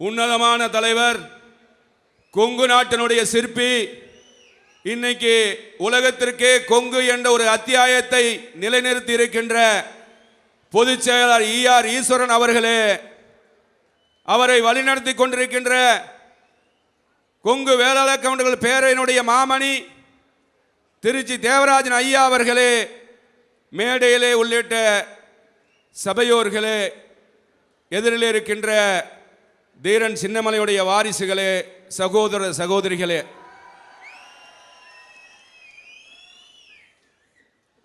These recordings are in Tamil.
உன்னதமான தலைவர் கொங்கு நாட்டினுடைய சிற்பி இன்னைக்கு உலகத்திற்கே கொங்கு என்ற ஒரு அத்தியாயத்தை நிலைநிறுத்தி இருக்கின்ற பொதுச் செயலாளர் ஈஆர் ஈஸ்வரன் அவர்களே அவரை வழிநடத்தி கொண்டிருக்கின்ற கொங்கு வேளாளர் கவுண்டர்கள் பேரையினுடைய மாமணி திருச்சி தேவராஜன் ஐயா அவர்களே மேடையிலே உள்ளிட்ட சபையோர்களே எதிரில் இருக்கின்ற தீரன் சின்னமலையுடைய வாரிசுகளே சகோதர சகோதரிகளே.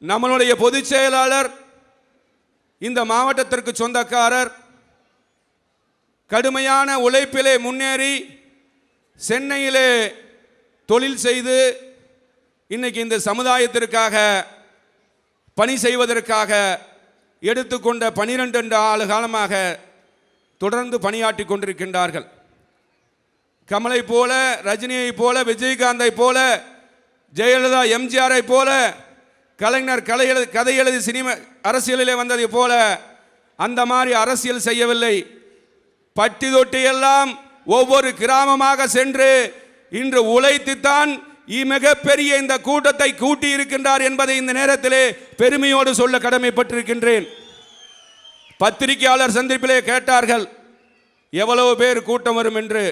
நம்மளுடைய பொதுச் செயலாளர் இந்த மாவட்டத்திற்கு சொந்தக்காரர் கடுமையான உழைப்பிலே முன்னேறி சென்னையிலே தொழில் செய்து இன்னைக்கு இந்த சமுதாயத்திற்காக பணி செய்வதற்காக எடுத்துக்கொண்ட பனிரெண்டு ஆண்டு காலமாக தொடர்ந்து பணியாற்றி கொண்டிருக்கின்றார்கள். கமலை போல ரஜினியை போல விஜயகாந்தை போல ஜெயலலிதா எம்ஜிஆரை போல கலைஞர் கலை எழு கதை எழுதி சினிமா அரசியலிலே வந்ததை போல அந்த மாதிரி அரசியல் செய்யவில்லை. பட்டி தொட்டி எல்லாம் ஒவ்வொரு கிராமமாக சென்று இன்று உழைத்துத்தான் இ- மிகப்பெரிய இந்த கூட்டத்தை கூட்டி இருக்கின்றார் என்பதை இந்த நேரத்திலே பெருமையோடு சொல்ல கடமைப்பட்டிருக்கின்றேன். பத்திரிகையாளர் சந்திப்பிலே கேட்டார்கள் எவ்வளவு பேர் கூட்டம் வரும் என்று?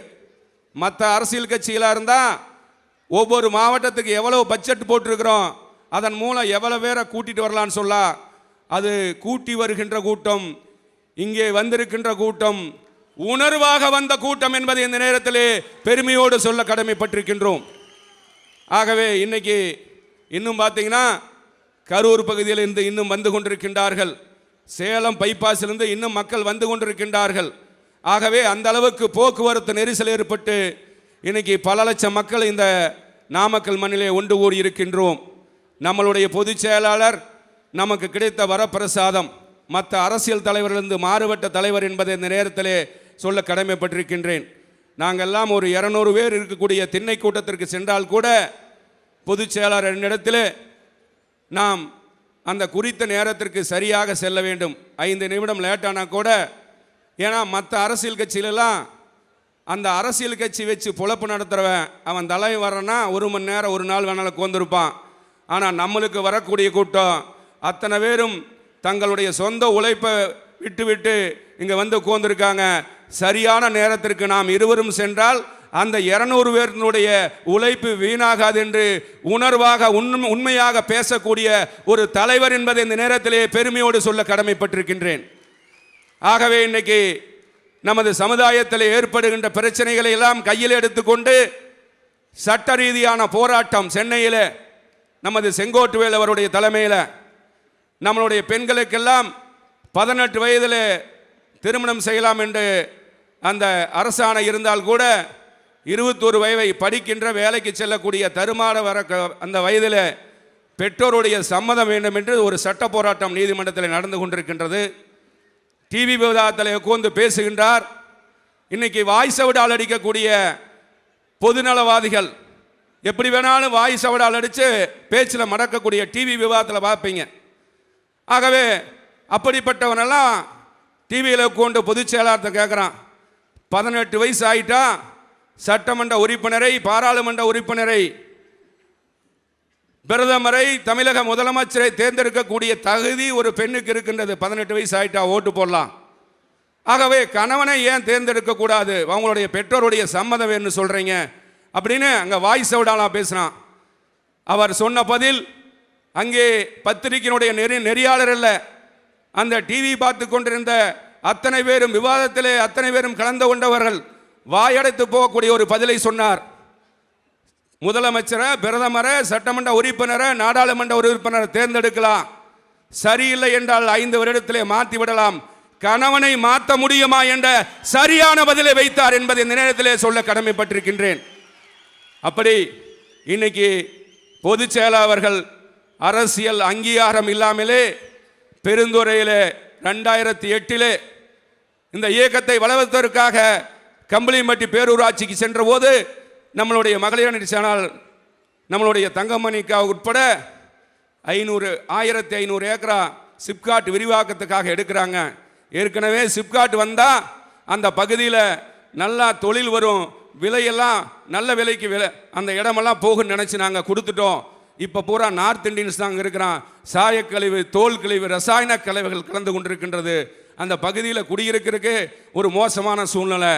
மற்ற அரசியல் கட்சிகளாக இருந்தால் ஒவ்வொரு மாவட்டத்துக்கு எவ்வளவு பட்ஜெட் போட்டிருக்கிறோம்? அதன் மூலம் எவ்வளோ பேரை கூட்டிகிட்டு வரலான்னு சொல்ல. அது கூட்டி வருகின்ற கூட்டம் இங்கே வந்திருக்கின்ற கூட்டம் உணர்வாக வந்த கூட்டம் என்பதை இந்த நேரத்திலே பெருமையோடு சொல்ல கடமைப்பட்டிருக்கின்றோம். ஆகவே இன்னைக்கு இன்னும் பார்த்தீங்கன்னா கரூர் பகுதியில் இருந்து இன்னும் வந்து கொண்டிருக்கின்றார்கள். சேலம் பைபாஸிலிருந்து இன்னும் மக்கள் வந்து கொண்டிருக்கின்றார்கள். ஆகவே அந்த அளவுக்கு போக்குவரத்து நெரிசல் ஏற்பட்டு இன்னைக்கு பல லட்சம் மக்கள் இந்த நாமக்கல் மண்ணிலே ஒன்று கூடி இருக்கின்றோம். நம்மளுடைய பொதுச் செயலாளர் நமக்கு கிடைத்த வரப்பிரசாதம் மற்ற அரசியல் தலைவரிலிருந்து மாறுபட்ட தலைவர் என்பதை இந்த நேரத்திலே சொல்ல கடமைப்பட்டிருக்கின்றேன். நாங்கள்லாம் ஒரு இரநூறு பேர் இருக்கக்கூடிய திண்ணை கூட்டத்திற்கு சென்றால் கூட பொதுச் செயலாளர் என்னிடத்தில் நாம் அந்த குறித்த நேரத்திற்கு சரியாக செல்ல வேண்டும். ஐந்து நிமிடம் லேட்டானா கூட ஏன்னா மற்ற அரசியல் கட்சியிலலாம் அந்த அரசியல் கட்சி வச்சு பொழப்பு நடத்துகிறவன் அவன் தலைமை வரனா ஒரு மணி நேரம் ஒரு நாள் வேணாலும் கோந்திருப்பான் ஆனால் நம்மளுக்கு வரக்கூடிய கூட்டம் அத்தனை பேரும் தங்களுடைய சொந்த உழைப்பை விட்டுவிட்டு இங்கே வந்து உட்காந்துருக்காங்க சரியான நேரத்திற்கு நாம் இருவரும் சென்றால் அந்த இருநூறு பேரினுடைய உழைப்பு வீணாகாது என்று உணர்வாக உண்மை உண்மையாக பேசக்கூடிய ஒரு தலைவர் என்பதை இந்த நேரத்திலே பெருமையோடு சொல்ல கடமைப்பட்டிருக்கின்றேன். ஆகவே இன்னைக்கு நமது சமுதாயத்தில் ஏற்படுகின்ற பிரச்சனைகளை எல்லாம் கையில் எடுத்துக்கொண்டு சட்ட ரீதியான போராட்டம் சென்னையில் நமது செங்கோட்டுவேல் அவருடைய தலைமையில் நம்மளுடைய பெண்களுக்கெல்லாம் பதினெட்டு வயதில் திருமணம் செய்யலாம் என்று அந்த அரசாணை இருந்தால் கூட இருபத்தோரு வயதை படிக்கின்ற வேலைக்கு செல்லக்கூடிய தருமாற வர க- அந்த வயதில் பெற்றோருடைய சம்மதம் வேண்டும் என்று ஒரு சட்ட போராட்டம் நீதிமன்றத்தில் நடந்து கொண்டிருக்கின்றது. டிவி விவாதத்தில் உட்கார்ந்து பேசுகின்றார். இன்னைக்கு வாய் சவடால் அடிக்கக்கூடிய பொதுநலவாதிகள் எப்படி வேணாலும் வாய் சவடால் அடித்து பேச்சில் மடக்கக்கூடிய டிவி விவாதத்தில் பார்ப்பீங்க. ஆகவே அப்படிப்பட்டவனெல்லாம் டிவியில் உட்காந்து பொதுச் செயலாளர்கிட்ட கேட்குறான் பதினெட்டு வயசு ஆகிட்டான் சட்டமன்ற உறுப்பினரை பாராளுமன்ற உறுப்பினரை பிரதமரை தமிழக முதலமைச்சரை தேர்ந்தெடுக்கக்கூடிய தகுதி ஒரு பெண்ணுக்கு இருக்கின்றது. பதினெட்டு வயசு ஆயிட்டா ஓட்டு போடலாம். ஆகவே கணவனை ஏன் தேர்ந்தெடுக்கக்கூடாது அவங்களுடைய பெற்றோருடைய சம்மதம் வேணும்னு சொல்கிறீங்க அப்படின்னு அங்கே வாய்ஸ் சவுடாலாம் பேசுகிறான் அவர் சொன்ன பதில் அங்கே பத்திரிகையினுடைய நெறி நெறியாளர் இல்லை அந்த டிவி பார்த்து கொண்டிருந்த அத்தனை பேரும் விவாதத்திலே அத்தனை பேரும் கலந்து கொண்டவர்கள். வாயடைத்து போகக்கூடிய ஒரு பதிலை சொன்னார். முதலமைச்சரை பிரதமரை சட்டமன்ற உறுப்பினரை நாடாளுமன்ற உறுப்பினரை தேர்ந்தெடுக்கலாம். சரியில்லை என்றால் ஐந்து வருடத்திலே மாற்றி விடலாம். கணவனை மாற்ற முடியுமா என்ற சரியான பதிலை வைத்தார் என்பதை இந்த நேரத்திலே சொல்ல கடமைப்பட்டிருக்கின்றேன். அப்படி இன்னைக்கு பொதுச் செயலாளர்கள் அரசியல் அங்கீகாரம் இல்லாமலே பெருந்துறையிலே ரெண்டாயிரத்தி எட்டிலே இந்த இயக்கத்தை வளர்வதற்காக கம்பளியம்பட்டி பேரூராட்சிக்கு சென்றபோது நம்மளுடைய மகளிரணி சேனல் நம்மளுடைய தங்கமணிக்கா உட்பட ஐநூறு ஆயிரத்தி ஐநூறு ஏக்கரா சிப்காட் விரிவாக்கத்துக்காக எடுக்கிறாங்க. ஏற்கனவே சிப்காட் வந்தால் அந்த பகுதியில் நல்லா தொழில் வரும் விலையெல்லாம் நல்ல விலைக்கு விலை அந்த இடமெல்லாம் போகும்னு நினச்சி நாங்கள் கொடுத்துட்டோம். இப்போ பூரா நார்த் இண்டியன்ஸ் தான் அங்கே இருக்கிறான். சாயக்கழிவு தோல் கழிவு ரசாயன கழிவுகள் கலந்து கொண்டிருக்கின்றது. அந்த பகுதியில் குடியிருக்கிறதுக்கு ஒரு மோசமான சூழ்நிலை.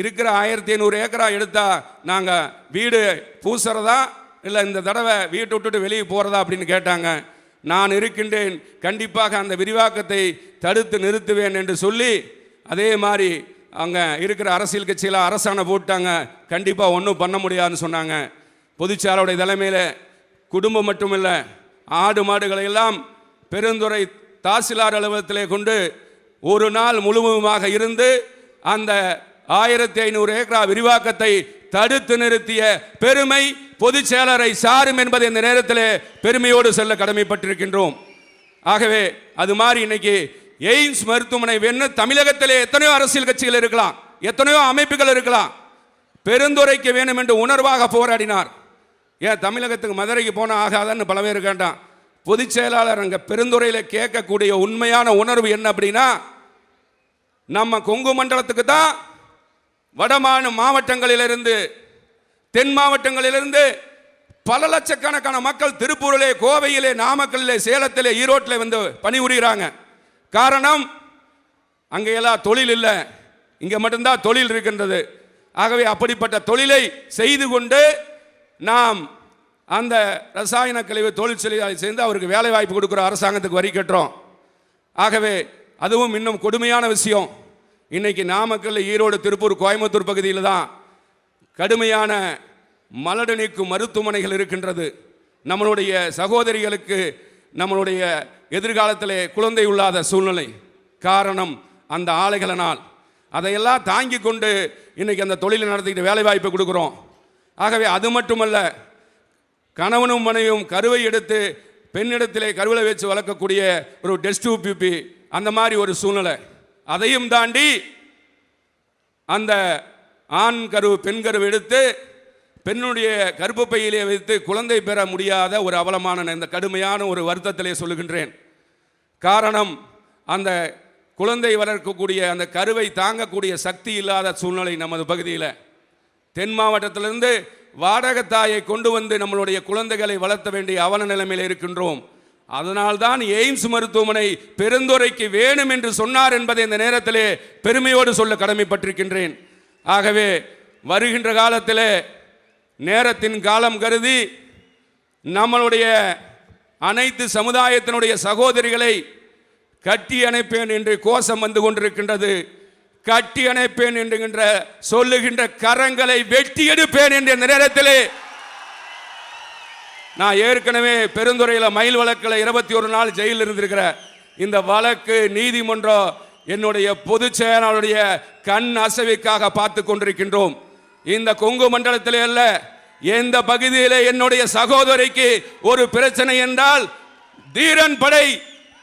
இருக்கிற ஆயிரத்தி ஐநூறு ஏக்கரா எடுத்தால் நாங்கள் வீடு பூசுறதா இல்லை இந்த தடவை வீட்டை விட்டுட்டு வெளியே போகிறதா அப்படின்னு கேட்டாங்க. நான் இருக்கின்றேன். கண்டிப்பாக அந்த விரிவாக்கத்தை தடுத்து நிறுத்துவேன் என்று சொல்லி அதே மாதிரி அங்கே இருக்கிற அரசியல் கட்சியில் அரசாணை போட்டாங்க. கண்டிப்பாக ஒன்றும் பண்ண முடியாதுன்னு சொன்னாங்க. பொதுச்சாலோடைய தலைமையில் குடும்பம் மட்டுமில்லை ஆடு மாடுகளை எல்லாம் பெருந்துறை தாசிலார் அலுவலகத்திலே கொண்டு ஒரு நாள் முழுவதுமாக இருந்து அந்த ஆயிரத்தி ஐநூறு ஏக்கரா விரிவாக்கத்தை தடுத்து நிறுத்திய பெருமை பொதுச் செயலரை சாரும் என்பதை இந்த நேரத்தில் பெருமையோடு செல்ல கடமைப்பட்டிருக்கின்றோம். ஆகவே அது மாதிரி இன்னைக்கு எய்ம்ஸ் மருத்துவமனை வேணும் தமிழகத்திலே எத்தனையோ அரசியல் கட்சிகள் இருக்கலாம் எத்தனையோ அமைப்புகள் இருக்கலாம். பெருந்துரைக்கு வேணும் என்று உணர்வாக போராடினார். ஏன் தமிழகத்துக்கு மதுரைக்கு போனால் ஆகாதான்னு பல பேர் கேட்டான். பொதுச் செயலாளர் அங்கே பெருந்துறையில் கேட்கக்கூடிய உண்மையான உணர்வு என்ன அப்படின்னா நம்ம கொங்கு மண்டலத்துக்கு தான் வடமான மாவட்டங்களிலிருந்து தென் மாவட்டங்களிலிருந்து பல லட்சக்கணக்கான மக்கள் திருப்பூரிலே கோவையிலே நாமக்கல்லிலே சேலத்திலே ஈரோட்டில் வந்து பணிபுரிகிறாங்க. காரணம் அங்கே எல்லாம் தொழில் இல்லை. இங்கே மட்டும்தான் தொழில் இருக்கின்றது. ஆகவே அப்படிப்பட்ட தொழிலை செய்து கொண்டு நாம் அந்த ரசாயன கழிவு தொழிற்சாலையை சேர்ந்து அவருக்கு வேலை வாய்ப்பு கொடுக்குற அரசாங்கத்துக்கு வரி கட்டுறோம். ஆகவே அதுவும் இன்னும் கொடுமையான விஷயம். இன்றைக்கி நாமக்கல் ஈரோடு திருப்பூர் கோயம்புத்தூர் பகுதியில் தான் கடுமையான மலடு நீக்கும் மருத்துவமனைகள் இருக்கின்றது. நம்மளுடைய சகோதரிகளுக்கு நம்மளுடைய எதிர்காலத்தில் குழந்தை உள்ளாத சூழ்நிலை காரணம் அந்த ஆலைகளினால். அதையெல்லாம் தாங்கி கொண்டு இன்னைக்கு அந்த தொழிலை நடத்திக்கிட்டு வேலைவாய்ப்பு கொடுக்குறோம். ஆகவே அது மட்டுமல்ல கணவனும் மனைவியும் கருவை எடுத்து பெண்ணிடத்திலே கருவிலை வச்சு வளர்க்கக்கூடிய ஒரு டெஸ்ட் பிபி அந்த மாதிரி ஒரு சூழ்நிலை. அதையும் தாண்டி அந்த ஆண் கரு பெண் கரு எடுத்து பெண்ணுடைய கருப்பு பையிலே வைத்து குழந்தை பெற முடியாத ஒரு அவலமான இந்த கடுமையான ஒரு வருத்தத்திலே சொல்லுகின்றேன். காரணம் அந்த குழந்தை வளர்க்கக்கூடிய அந்த கருவை தாங்கக்கூடிய சக்தி இல்லாத சூழ்நிலை நமது பகுதியில். தென் மாவட்டத்திலிருந்து வாடகத்தாயை கொண்டு வந்து நம்மளுடைய குழந்தைகளை வளர்த்த வேண்டிய அவல நிலைமையில் இருக்கின்றோம். அதனால்தான் எய்ம்ஸ் மருத்துவமனை பெருந்துரைக்கு வேணும் என்று சொன்னார் என்பதை இந்த நேரத்திலே பெருமையோடு சொல்ல கடமைப்பட்டிருக்கின்றேன். ஆகவே வருகின்ற காலத்தில் நேரத்தின் காலம் கருதி நம்மளுடைய அனைத்து சமுதாயத்தினுடைய சகோதரிகளை கட்டி அணைப்பேன் என்று கோஷம் வந்து கொண்டிருக்கின்றது. கட்டி அணைப்பேன் என்கின்ற சொல்லுகின்ற கரங்களை வெட்டி எடுப்பேன் என்ற இந்த நேரத்திலே நான் ஏற்கனவே பெருந்துறையில் மயில் வழக்கில் இருபத்தி ஒரு நாள் ஜெயிலில் இருந்திருக்கிறேன் இந்த வழக்கு நீதிமன்றம் என்னுடைய பொதுச் செயலாளருடைய கண் அசைவிக்காக பார்த்து கொண்டிருக்கின்றோம். இந்த கொங்கு மண்டலத்தில் அல்ல எந்த பகுதியில் என்னுடைய சகோதரிக்கு ஒரு பிரச்சனை என்றால் தீரன் படை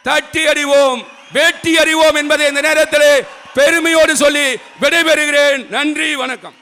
தட்டி அறிவோம் வேட்டி அறிவோம் என்பதை இந்த நேரத்தில் பெருமையோடு சொல்லி விடைபெறுகிறேன். நன்றி வணக்கம்.